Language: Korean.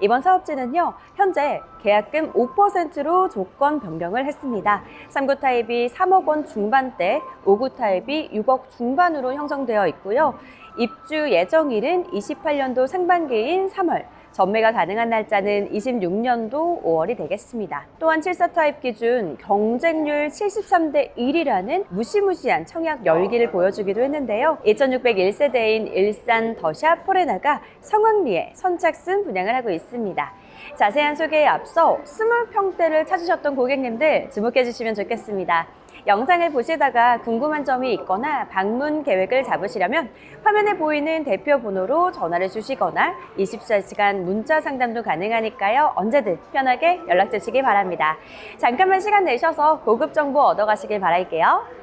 이번 사업지는요, 현재 계약금 5%로 조건 변경을 했습니다. 3구 타입이 3억 원 중반대, 5구 타입이 6억 중반으로 형성되어 있고요. 입주 예정일은 28년도 상반기인 3월, 전매가 가능한 날짜는 26년도 5월이 되겠습니다. 또한 74 타입 기준 경쟁률 73대 1이라는 무시무시한 청약 열기를 보여주기도 했는데요. 2601세대인 일산 더샵 포레나가 성황리에 선착순 분양을 하고 있습니다. 자세한 소개에 앞서 20평대를 찾으셨던 고객님들 주목해 주시면 좋겠습니다. 영상을 보시다가 궁금한 점이 있거나 방문 계획을 잡으시려면 화면에 보이는 대표 번호로 전화를 주시거나 24시간 문자 상담도 가능하니까요. 언제든 편하게 연락 주시기 바랍니다. 잠깐만 시간 내셔서 고급 정보 얻어가시길 바랄게요.